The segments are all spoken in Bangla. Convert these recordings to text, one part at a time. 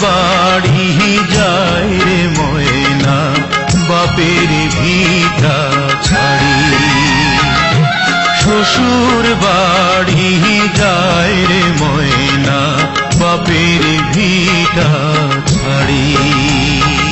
বাড়ি যায় রে ময়না, বাপের ভিটা ছাড়ি। শ্বশুর বাড়ি যায় রে ময়না, বাপের ভিটা ছাড়ি।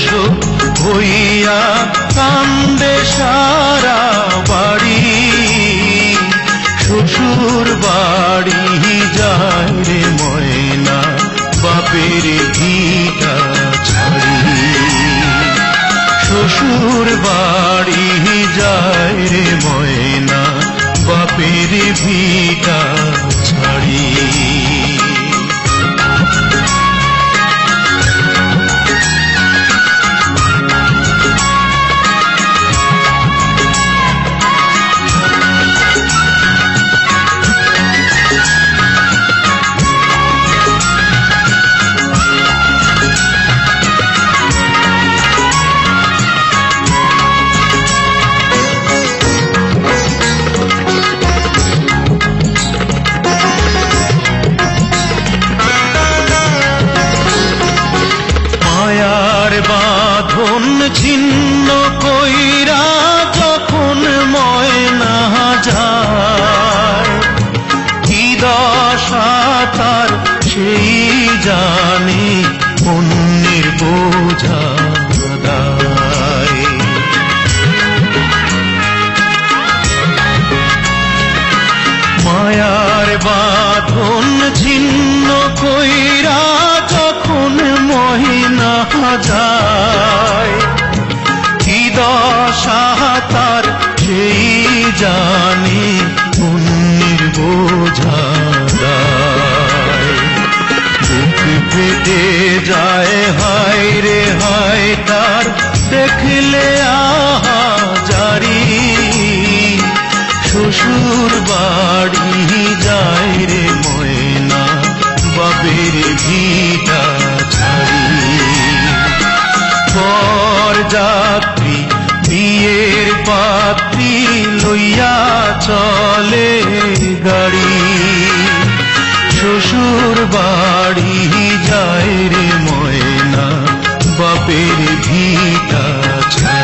দোষ হইয়া কান্দে সারা বাড়ি। শ্বশুর বাড়ি যায় রে ময়না, বাপের ভিটা ছাড়ি। শ্বশুর বাড়ি যায় রে ময়না, বাপের ভিটা ছাড়ি। বাঁধন ছিন্ন কইরা যখন ময়না যায়, কি দশা তার সেই জানে অন্যের বোঝা মায়ার বাঁধন ছিন্ন কইরা দেখলে আহা জারি। শ্বশুর বাড়ি যায় রে ময়না, বাপের ভিটা ছাড়ি পর যাত্রী বিয়ের পাত্রী লইয়া চলে গাড়ি। শ্বশুর বাড়ি যায় রে ভিটা